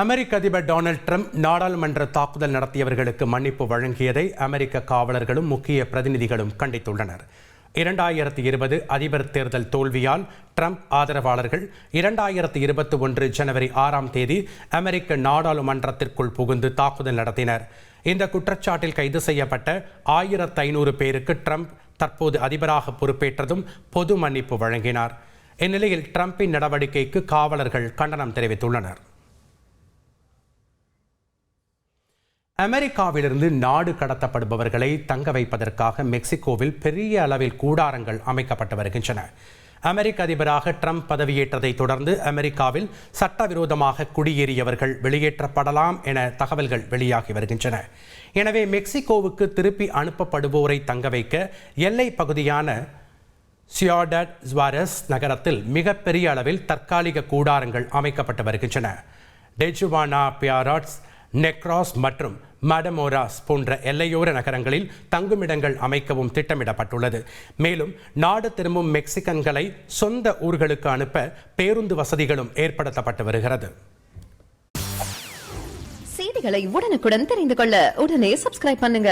அமெரிக்க அதிபர் Donald Trump நாடாளுமன்ற தாக்குதல் நடத்தியவர்களுக்கு மன்னிப்பு வழங்கியதை அமெரிக்க காவலர்களும் முக்கிய பிரதிநிதிகளும் கண்டித்துள்ளனர். இரண்டாயிரத்தி இருபது அதிபர் தேர்தல் தோல்வியால் ட்ரம்ப் ஆதரவாளர்கள் இரண்டாயிரத்தி இருபத்தி ஒன்று ஜனவரி ஆறாம் தேதி அமெரிக்க நாடாளுமன்றத்திற்குள் புகுந்து தாக்குதல் நடத்தினர். இந்த குற்றச்சாட்டில் கைது செய்யப்பட்ட ஆயிரத்து ஐநூறு பேருக்கு ட்ரம்ப் தற்போது அதிபராக பொறுப்பேற்றதும் பொது மன்னிப்பு வழங்கினார். இந்நிலையில் ட்ரம்பின் நடவடிக்கைக்கு காவலர்கள் கண்டனம் தெரிவித்துள்ளனர். அமெரிக்காவிலிருந்து நாடு கடத்தப்படுபவர்களை தங்க வைப்பதற்காக மெக்சிகோவில் பெரிய அளவில் கூடாரங்கள் அமைக்கப்பட்டு வருகின்றன. அமெரிக்க அதிபராக ட்ரம்ப் பதவியேற்றதை தொடர்ந்து அமெரிக்காவில் சட்டவிரோதமாக குடியேறியவர்கள் வெளியேற்றப்படலாம் என தகவல்கள் வெளியாகி வருகின்றன. எனவே மெக்சிகோவுக்கு திருப்பி அனுப்பப்படுவோரை தங்க வைக்க எல்லை பகுதியான சியாடட் ஜுவாரஸ் நகரத்தில் மிகப்பெரிய அளவில் தற்காலிக கூடாரங்கள் அமைக்கப்பட்டு வருகின்றன. டெஜுவானா பியாராட்ஸ் நெக்ராஸ் மற்றும் மடமோராஸ் போன்ற எல்லையோர நகரங்களில் தங்குமிடங்கள் அமைக்கவும் திட்டமிடப்பட்டுள்ளது. மேலும் நாடு திரும்பும் மெக்சிகன்களை சொந்த ஊர்களுக்கு அனுப்ப பேருந்து வசதிகளும் ஏற்படுத்தப்பட்டு வருகிறது. செய்திகளை உடனுக்குடன் தெரிந்து கொள்ள உடனே சப்ஸ்கிரைப் பண்ணுங்க.